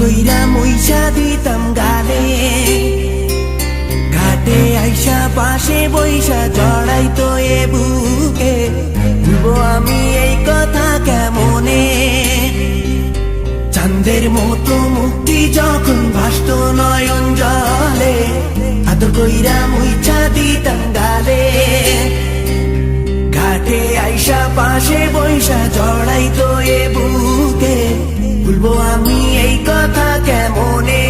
কইরা মইসা ঘাটে আইসা পাশে বইসা জড়াই তো এ মতো মুক্তি যখন ভাসত নয়ন জলে, আদর কইরা মুইছা দিতাম গালে। ঘাটে আইসা পাশে বৈশা জড়াই তো এ বুকে। ভুলবো আমি এই কথা কেমনে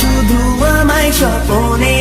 শুধু আমায় স্বপনে।